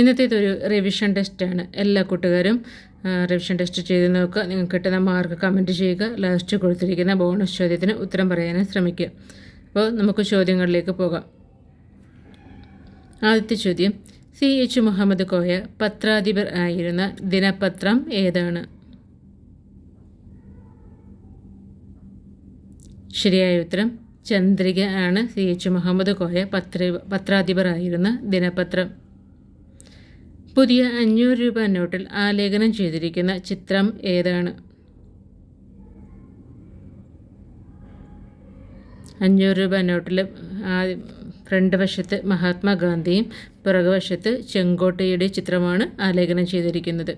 ഇന്നത്തേതൊരു revision ടെസ്റ്റാണ് എല്ലാ കൂട്ടുകാരും റിവിഷൻ ടെസ്റ്റ് ചെയ്ത് നോക്കുക. നിങ്ങൾക്ക് കിട്ടുന്ന മാർക്ക് കമന്റ് ചെയ്യുക. ലാസ്റ്റ് കൊടുത്തിരിക്കുന്ന ബോണസ് ചോദ്യത്തിന് ഉത്തരം പറയാനും ശ്രമിക്കുക. അപ്പോൾ നമുക്ക് ചോദ്യങ്ങളിലേക്ക് പോകാം. ആദ്യത്തെ ചോദ്യം. സി എച്ച് മുഹമ്മദ് കോയ പത്രാധിപർ ആയിരുന്ന ദിനപത്രം ഏതാണ്? ശരിയായ ഉത്തരം ചന്ദ്രിക ആണ് സി എച്ച് മുഹമ്മദ് കോയ പത്ര പത്രാധിപർ ആയിരുന്ന ദിനപത്രം. പുതിയ അഞ്ഞൂറ് രൂപ നോട്ടിൽ ആലേഖനം ചെയ്തിരിക്കുന്ന ചിത്രം ഏതാണ്? അഞ്ഞൂറ് രൂപ നോട്ടിൽ ഫ്രണ്ട് വശത്ത് മഹാത്മാഗാന്ധിയും പുറകുവശത്ത് ചെങ്കോട്ടയുടെ ചിത്രമാണ് ആലേഖനം ചെയ്തിരിക്കുന്നത്.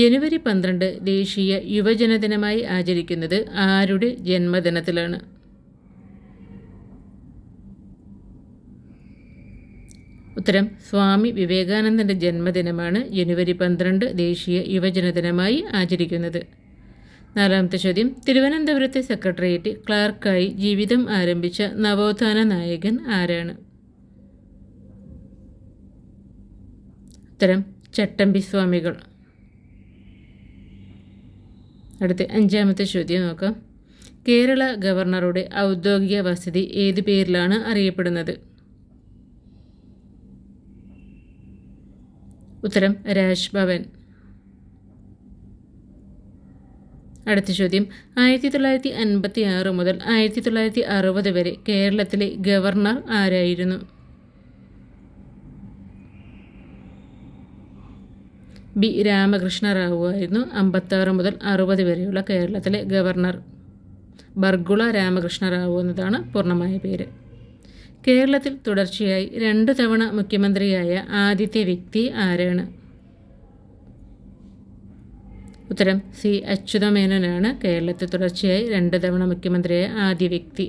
ജനുവരി പന്ത്രണ്ട് ദേശീയ യുവജനദിനമായി ആചരിക്കുന്നത് ആരുടെ ജന്മദിനത്തിലാണ്? ഉത്തരം സ്വാമി വിവേകാനന്ദന്റെ ജന്മദിനമാണ് ജനുവരി പന്ത്രണ്ട് ദേശീയ യുവജനദിനമായി ആചരിക്കുന്നത്. നാലാമത്തെ ചോദ്യം തിരുവനന്തപുരത്തെ സെക്രട്ടേറിയറ്റ് ക്ലാർക്കായി ജീവിതം ആരംഭിച്ച നവോത്ഥാന നായകൻ ആരാണ്? ഉത്തരം ചട്ടമ്പി സ്വാമികൾ. അടുത്ത അഞ്ചാമത്തെ ചോദ്യം നോക്കാം. കേരള ഗവർണറുടെ ഔദ്യോഗിക വസതി ഏത് പേരിലാണ് അറിയപ്പെടുന്നത്? ഉത്തരം രാജ് ഭവൻ. അടുത്ത ചോദ്യം. ആയിരത്തി തൊള്ളായിരത്തി അൻപത്തി ആറ് മുതൽ ആയിരത്തി തൊള്ളായിരത്തി അറുപത് വരെ കേരളത്തിലെ ഗവർണർ ആരായിരുന്നു? ബി. രാമകൃഷ്ണ റാവു ആയിരുന്നു അമ്പത്താറ് മുതൽ അറുപത് വരെയുള്ള കേരളത്തിലെ ഗവർണർ. ബർഗുള രാമകൃഷ്ണ റാവു എന്നതാണ് പൂർണമായ പേര്. കേരളത്തിൽ തുടർച്ചയായി രണ്ടു തവണ മുഖ്യമന്ത്രിയായ ആദ്യത്തെ വ്യക്തി ആരാണ്? ഉത്തരം സി. അച്യുതമേനോനാണ്. കേരളത്തിൽ തുടർച്ചയായി രണ്ട് തവണ മുഖ്യമന്ത്രിയായ ആദ്യ വ്യക്തി.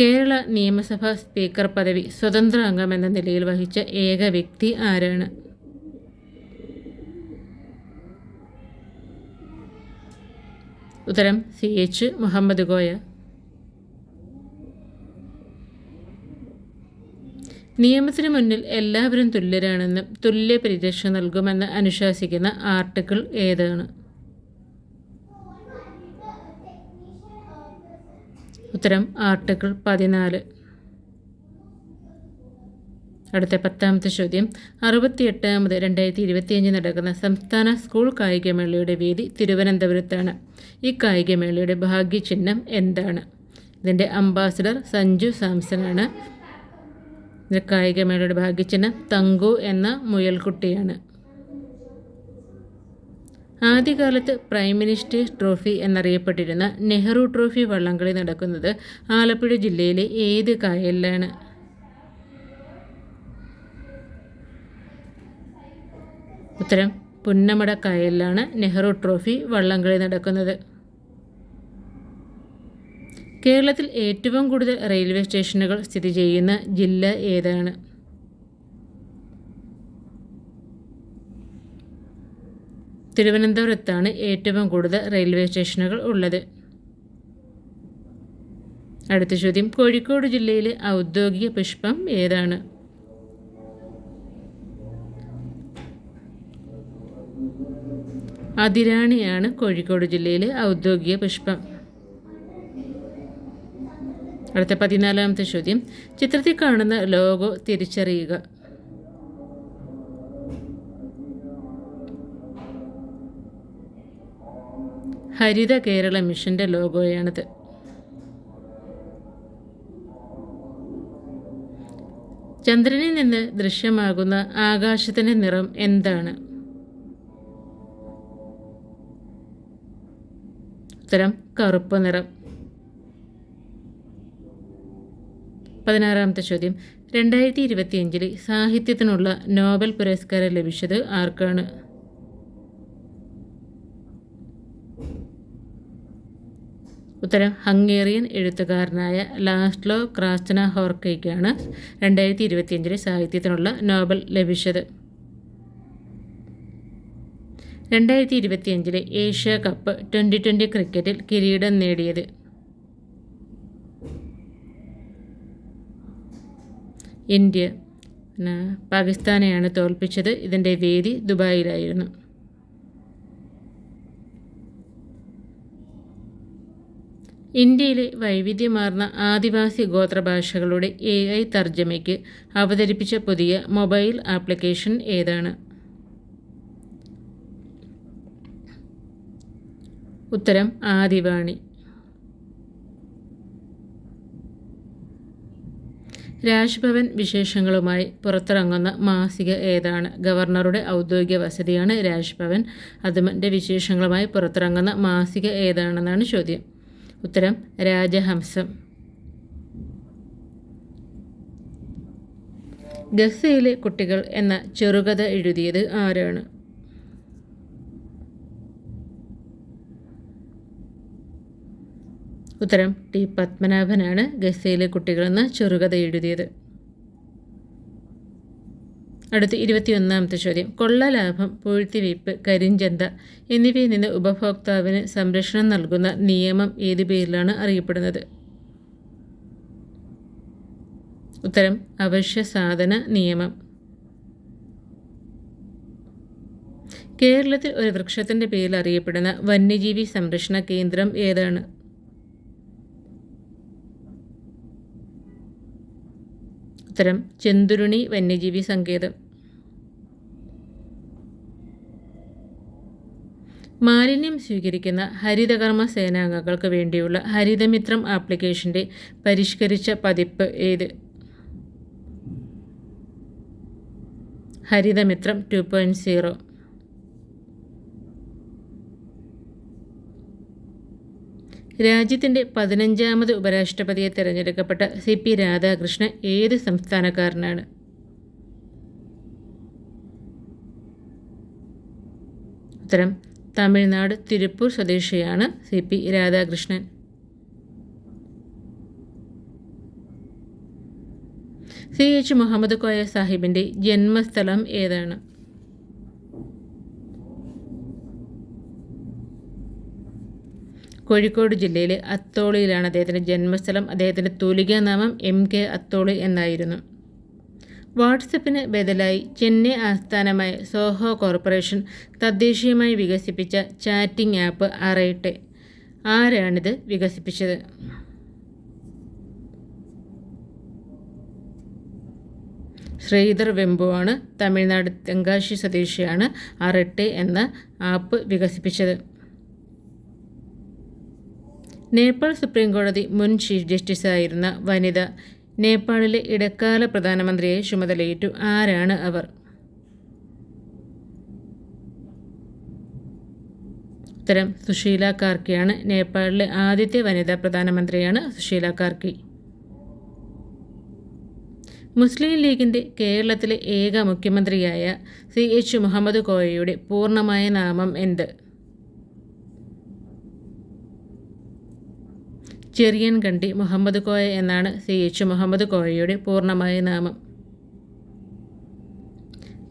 കേരള നിയമസഭാ സ്പീക്കർ പദവി സ്വതന്ത്ര അംഗം എന്ന നിലയിൽ വഹിച്ച ഏക വ്യക്തി ആരാണ്? ഉത്തരം സി. എച്ച്. മുഹമ്മദ് കോയ നിയമത്തിന് മുന്നിൽ എല്ലാവരും തുല്യരാണെന്നും തുല്യ പരിരക്ഷ നൽകുമെന്ന് അനുശാസിക്കുന്ന ആർട്ടിക്കിൾ ഏതാണ്? ഉത്തരം ആർട്ടിക്കിൾ പതിനാല്. അടുത്ത പത്താമത്തെ ചോദ്യം. അറുപത്തിയെട്ടാമത് രണ്ടായിരത്തി ഇരുപത്തിയഞ്ച് നടക്കുന്ന സംസ്ഥാന സ്കൂൾ കായികമേളയുടെ വേദി തിരുവനന്തപുരത്താണ്. ഈ കായികമേളയുടെ ഭാഗ്യചിഹ്നം എന്താണ്? ഇതിന്റെ അംബാസിഡർ സഞ്ജു സാംസണാണ്. ഇതിന്റെ കായികമേളയുടെ ഭാഗ്യചിഹ്നം തങ്കു എന്ന മുയൽക്കുട്ടിയാണ്. ആദ്യകാലത്ത് പ്രൈം മിനിസ്റ്റേഴ്സ് ട്രോഫി എന്നറിയപ്പെട്ടിരുന്ന നെഹ്റു ട്രോഫി വള്ളംകളി നടക്കുന്നത് ആലപ്പുഴ ജില്ലയിലെ ഏത് കായലിലാണ്? ഉത്തരം പുന്നമട കായലിലാണ് നെഹ്റു ട്രോഫി വള്ളംകളി നടക്കുന്നത്. കേരളത്തിൽ ഏറ്റവും കൂടുതൽ റെയിൽവേ സ്റ്റേഷനുകൾ സ്ഥിതി ചെയ്യുന്ന ജില്ല ഏതാണ്? തിരുവനന്തപുരത്താണ് ഏറ്റവും കൂടുതൽ റെയിൽവേ സ്റ്റേഷനുകൾ ഉള്ളത്. അടുത്ത ചോദ്യം കോഴിക്കോട് ജില്ലയിലെ ഔദ്യോഗിക പുഷ്പം ഏതാണ്? അതിരാണിയാണ് കോഴിക്കോട് ജില്ലയിലെ ഔദ്യോഗിക പുഷ്പം. അടുത്ത പതിനാലാമത്തെ ചോദ്യം. ചിത്രത്തിൽ കാണുന്ന ലോഗോ തിരിച്ചറിയുക. ഹരിത കേരള മിഷന്റെ ലോഗോയാണിത്. ചന്ദ്രനിൽ നിന്ന് ദൃശ്യമാകുന്ന ആകാശത്തിന്റെ നിറം എന്താണ്? ഉത്തരം കറുപ്പ് നിറം. പതിനാറാമത്തെ ചോദ്യം. രണ്ടായിരത്തി ഇരുപത്തിയഞ്ചിൽ സാഹിത്യത്തിനുള്ള നോബൽ പുരസ്കാരം ലഭിച്ചത് ആർക്കാണ്? ഉത്തരം ഹംഗേറിയൻ എഴുത്തുകാരനായ ലാസ്ലോ ക്രാസ്റ്റന ഹോർക്കയ്ക്കാണ് രണ്ടായിരത്തി ഇരുപത്തിയഞ്ചിൽ സാഹിത്യത്തിനുള്ള നോബൽ ലഭിച്ചത്. രണ്ടായിരത്തി ഇരുപത്തിയഞ്ചിലെ ഏഷ്യ കപ്പ് ട്വന്റി ട്വന്റി ക്രിക്കറ്റിൽ കിരീടം നേടിയത്. ഇന്ത്യ. പാകിസ്ഥാനെയാണ് തോൽപ്പിച്ചത്. ഇതിന്റെ വേദി ദുബായിലായിരുന്നു. ഇന്ത്യയിലെ വൈവിധ്യമാർന്ന ആദിവാസി ഗോത്രഭാഷകളുടെ എ ഐ തർജമയ്ക്ക് അവതരിപ്പിച്ച പുതിയ മൊബൈൽ ആപ്ലിക്കേഷൻ ഏതാണ്? ഉത്തരം ആദിവാണി. രാജ്ഭവൻ വിശേഷങ്ങളുമായി പുറത്തിറങ്ങുന്ന മാസിക ഏതാണ്? ഗവർണറുടെ ഔദ്യോഗിക വസതിയാണ് രാജ്ഭവൻ. അതിന്റെ വിശേഷങ്ങളുമായി പുറത്തിറങ്ങുന്ന മാസിക ഏതാണെന്നാണ് ചോദ്യം. ഉത്തരം രാജഹംസം. ഗസയിലെ കുട്ടികൾ എന്ന ചെറുകഥ എഴുതിയത് ആരാണ്? ഉത്തരം ടി. പത്മനാഭനാണ് ഗസയിലെ കുട്ടികളെന്ന ചെറുകഥ എഴുതിയത്. അടുത്ത ഇരുപത്തിയൊന്നാമത്തെ ചോദ്യം. കൊള്ളലാഭം പൂഴ്ത്തിവയ്പ് കരിഞ്ചന്ത എന്നിവയിൽ നിന്ന് ഉപഭോക്താവിന് സംരക്ഷണം നൽകുന്ന നിയമം ഏത് പേരിലാണ് അറിയപ്പെടുന്നത്? ഉത്തരം അവശ്യ സാധന നിയമം. കേരളത്തിൽ ഒരു വൃക്ഷത്തിന്റെ പേരിൽ അറിയപ്പെടുന്ന വന്യജീവി സംരക്ഷണ കേന്ദ്രം ഏതാണ്? ഉത്തരം ചെന്തുരുണി വന്യജീവി സങ്കേതം. മാലിന്യം സ്വീകരിക്കുന്ന ഹരിതകർമ്മ സേനാംഗങ്ങൾക്ക് വേണ്ടിയുള്ള ഹരിതമിത്രം ആപ്ലിക്കേഷന്റെ പരിഷ്കരിച്ച പതിപ്പ് ഏത്? Harithamithram two point zero. രാജ്യത്തിന്റെ പതിനഞ്ചാമത് ഉപരാഷ്ട്രപതിയെ തിരഞ്ഞെടുക്കപ്പെട്ട സി പി രാധാകൃഷ്ണൻ ഏത് സംസ്ഥാനക്കാരനാണ്? ഉത്തരം തമിഴ്നാട് തിരുപ്പൂർ സ്വദേശിയാണ് C P Radhakrishnan. C H Muhammad Koya സാഹിബിന്റെ ജന്മസ്ഥലം ഏതാണ്? കോഴിക്കോട് ജില്ലയിലെ അത്തോളിയിലാണ് അദ്ദേഹത്തിന്റെ ജന്മസ്ഥലം. അദ്ദേഹത്തിന്റെ തൂലികാ നാമം എം കെ അത്തോളി എന്നായിരുന്നു. വാട്സപ്പിന് ബദലായി ചെന്നൈ ആസ്ഥാനമായ സോഹോ കോർപ്പറേഷൻ തദ്ദേശീയമായി വികസിപ്പിച്ച ചാറ്റിംഗ് ആപ്പ് അറൈട്ടെ. ആരാണിത് വികസിപ്പിച്ചത്? ശ്രീധർ വെമ്പുവാണ് തമിഴ്നാട് തെങ്കാശി സ്വദേശിയാണ് അറട്ടെ എന്ന ആപ്പ് വികസിപ്പിച്ചത്. നേപ്പാൾ സുപ്രീം കോടതി മുൻ ചീഫ് ജസ്റ്റിസായിരുന്ന വനിത നേപ്പാളിലെ ഇടക്കാല പ്രധാനമന്ത്രിയെ ചുമതലയേറ്റു. ആരാണ് അവർ? ഉത്തരം സുശീല കാർക്കിയാണ്. നേപ്പാളിലെ ആദ്യത്തെ വനിതാ പ്രധാനമന്ത്രിയാണ് സുശീല കാർക്കി. മുസ്ലിം ലീഗിന്റെ കേരളത്തിലെ ഏക മുഖ്യമന്ത്രിയായ സി എച്ച് മുഹമ്മദ് കോയയുടെ പൂർണമായ നാമം എന്ത്? ചെറിയൻ കണ്ടി മുഹമ്മദ് കോയ എന്നാണ് സി എച്ച് മുഹമ്മദ് കോയയുടെ പൂർണമായ നാമം.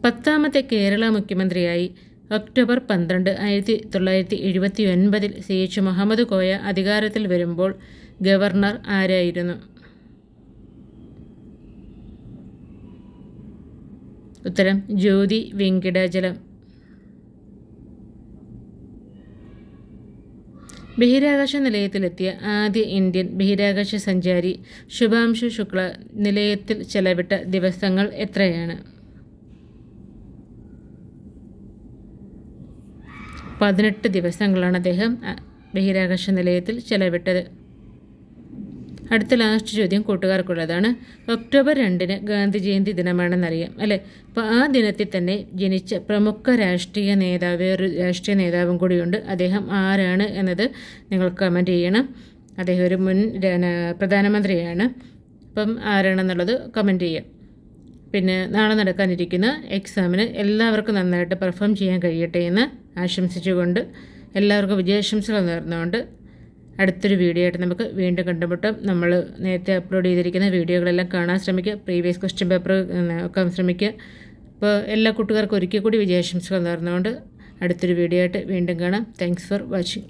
പത്താമത്തെ കേരള മുഖ്യമന്ത്രിയായി ഒക്ടോബർ പന്ത്രണ്ട് ആയിരത്തി തൊള്ളായിരത്തി എഴുപത്തി ഒൻപതിൽ സി എച്ച് മുഹമ്മദ് കോയ അധികാരത്തിൽ വരുമ്പോൾ ഗവർണർ ആരായിരുന്നു? ഉത്തരം ജ്യോതി വെങ്കിടാചലം. ബഹിരാകാശ നിലയത്തിലെത്തിയ ആദ്യ ഇന്ത്യൻ ബഹിരാകാശ സഞ്ചാരി ശുഭാംശു ശുക്ല നിലയത്തിൽ ചെലവിട്ട ദിവസങ്ങൾ എത്രയാണ്? പതിനെട്ട് ദിവസങ്ങളാണ് അദ്ദേഹം ബഹിരാകാശ നിലയത്തിൽ ചെലവിട്ടത്. അടുത്ത ലാസ്റ്റ് ചോദ്യം കൂട്ടുകാർക്കുള്ളതാണ്. ഒക്ടോബർ രണ്ടിന് ഗാന്ധി ജയന്തി ദിനമാണെന്നറിയാം അല്ലേ? അപ്പോൾ ആ ദിനത്തിൽ തന്നെ ജനിച്ച പ്രമുഖ രാഷ്ട്രീയ നേതാവ് ഒരു രാഷ്ട്രീയ നേതാവും കൂടിയുണ്ട്. അദ്ദേഹം ആരാണ് എന്നത് നിങ്ങൾ കമന്റ് ചെയ്യണം. അദ്ദേഹം ഒരു മുൻ പ്രധാനമന്ത്രിയാണ്. അപ്പം ആരാണെന്നുള്ളത് കമന്റ് ചെയ്യാം. പിന്നെ നാളെ നടക്കാനിരിക്കുന്ന എക്സാമിന് എല്ലാവർക്കും നന്നായിട്ട് പെർഫോം ചെയ്യാൻ കഴിയട്ടെ എന്ന് ആശംസിച്ചുകൊണ്ട് എല്ലാവർക്കും വിജയാശംസകൾ നേർന്നുകൊണ്ട് അടുത്തൊരു വീഡിയോ ആയിട്ട് നമുക്ക് വീണ്ടും കണ്ടുമുട്ടും. നമ്മൾ നേരത്തെ അപ്ലോഡ് ചെയ്തിരിക്കുന്ന വീഡിയോകളെല്ലാം കാണാൻ ശ്രമിക്കുക. പ്രീവിയസ് ക്വസ്റ്റ്യൻ പേപ്പർ നോക്കാൻ ശ്രമിക്കുക. അപ്പോൾ എല്ലാ കൂട്ടുകാർക്കും ഒരിക്കൽ കൂടി വിജയാശംസകൾ നേർന്നുകൊണ്ട് അടുത്തൊരു വീഡിയോ ആയിട്ട് വീണ്ടും കാണാം. Thanks for watching